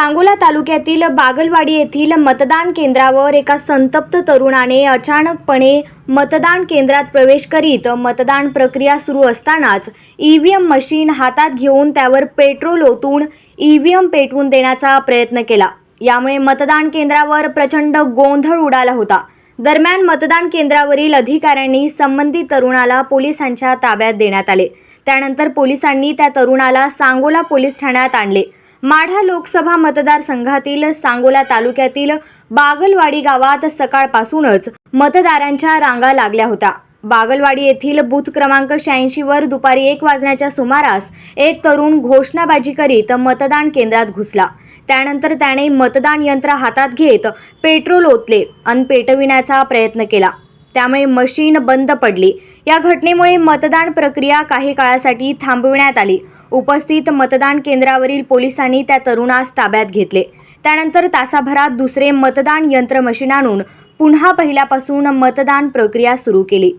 सांगोला तालुक्यातील बागलवाडी येथील मतदान केंद्रावर एका संतप्त तरुणाने अचानकपणे मतदान केंद्रात प्रवेश करीत मतदान प्रक्रिया सुरू असतानाच ई व्ही एम मशीन हातात घेऊन त्यावर पेट्रोल ओतून ईव्हीएम पेटवून देण्याचा प्रयत्न केला. यामुळे मतदान केंद्रावर प्रचंड गोंधळ उडाला होता. दरम्यान मतदान केंद्रावरील अधिकाऱ्यांनी संबंधित तरुणाला पोलिसांच्या ताब्यात देण्यात आले. त्यानंतर पोलिसांनी त्या तरुणाला सांगोला पोलीस ठाण्यात आणले. माढा लोकसभा मतदारसंघातील सांगोला तालुक्यातील बागलवाडी गावात सकाळपासूनच मतदारांच्या रांगा लागल्या होत्या. बागलवाडी येथील बूथ क्रमांक शहाऐंशीवर दुपारी एक वाजण्याच्या सुमारास एक तरुण घोषणाबाजी करीत मतदान केंद्रात घुसला. त्यानंतर त्याने मतदान यंत्र हातात घेत पेट्रोल ओतले अन पेटविण्याचा प्रयत्न केला. त्यामुळे मशीन बंद पडली. या घटनेमुळे मतदान प्रक्रिया काही काळासाठी थांबविण्यात आली. उपस्थित मतदान केंद्रावरील पोलिसांनी त्या तरुणास ताब्यात घेतले. त्यानंतर तासाभरात दुसरे मतदान यंत्र मशीन आणून पुन्हा पहिल्यापासून मतदान प्रक्रिया सुरू केली.